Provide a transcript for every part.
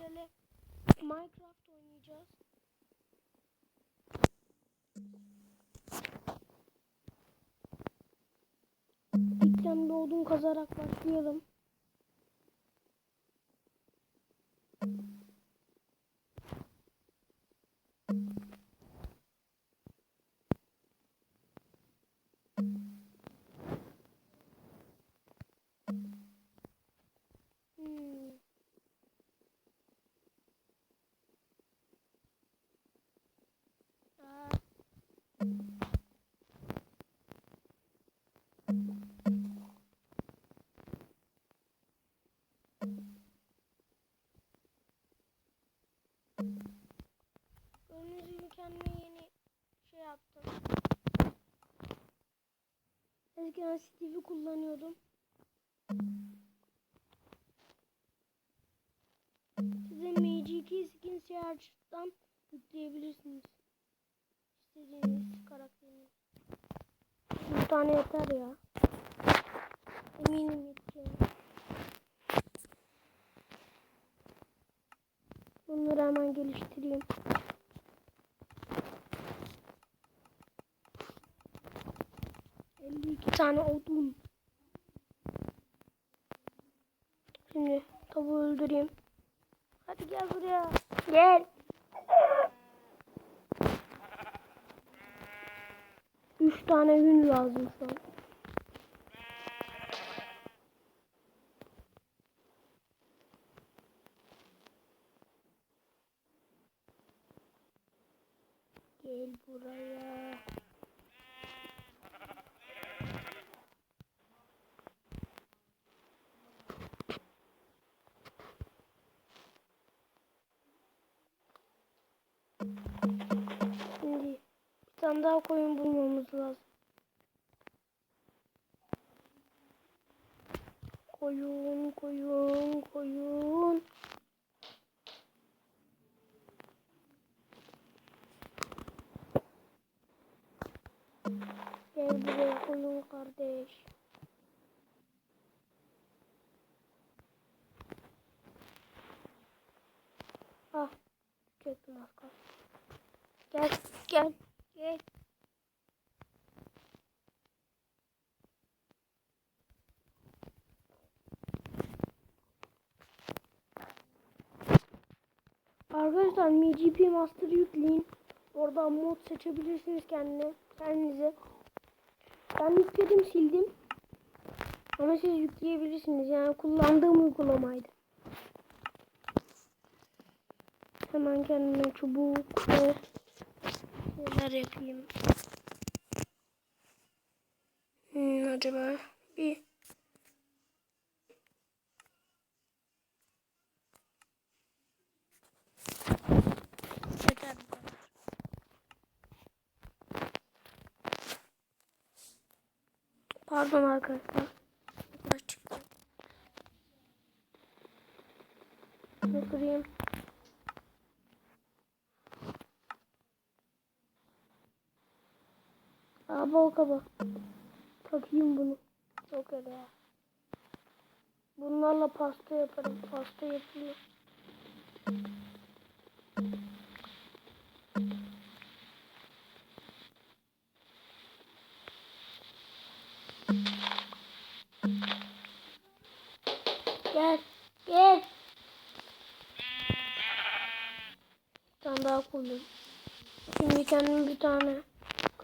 sizlerle Minecraft oynayacağız. İlkten bir odun kazarak başlayalım. Hmm. Kendime yeni şey yaptım. Eskiden Steve'i kullanıyordum. Size MG2 Skin Search'tan yükleyebilirsiniz. İstediğiniz karakteriniz. Bir tane yeter ya. Eminim yeteceğine. Bunları hemen geliştireyim. İki tane odun. Şimdi tavuğu öldüreyim. Hadi gel buraya. Gel. Üç tane gün lazım şu an. Gel buraya. Şimdi bir tane daha koyun bulmamız lazım. Koyun, koyun, koyun. Gel buraya koyun kardeş. Kalsın. Gel, gel, gel. Arkadaşlar MGP Master yükleyin. Oradan mod seçebilirsiniz kendine, kendinize. Ben yükledim, sildim. Ama siz yükleyebilirsiniz. Yani kullandığım uygulamaydı. Hemen kendime çubuk ve şeyler yapayım. Hmm, acaba bir kadar. Pardon arkadaşlar. Ne kırayım? Aa bal kaba. Takayım bunu. Çok öyle ya. Bunlarla pasta yaparım. Pasta yapılıyor. Gel. Gel. Bir tane daha koyayım. Şimdi kendime bir tane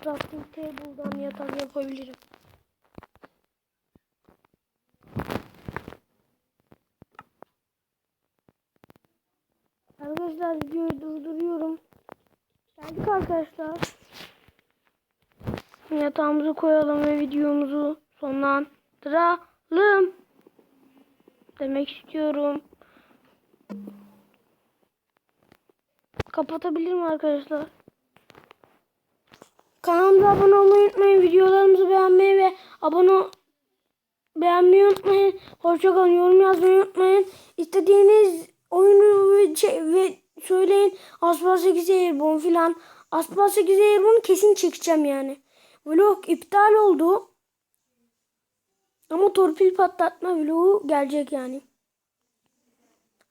crafting table'dan yatak yapabilirim. Arkadaşlar videoyu durduruyorum. Geldik arkadaşlar. Yatağımızı koyalım ve videomuzu sonlandıralım. Demek istiyorum. Kapatabilirim arkadaşlar. Kanalımıza abone olmayı unutmayın. Videolarımızı beğenmeyi ve abone beğenmeyi unutmayın. Hoşçakalın. Yorum yazmayı unutmayın. İstediğiniz oyunu ve, şey, ve söyleyin. Aspal 8 Airborne filan. Aspal 8 Airborne kesin çekeceğim yani. Vlog iptal oldu. Ama torpil patlatma vlogu gelecek yani.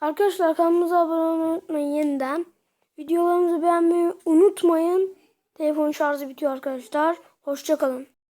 Arkadaşlar kanalımıza abone olmayı unutmayın yeniden. Videolarımızı beğenmeyi unutmayın. Telefon şarjı bitiyor arkadaşlar. Hoşçakalın.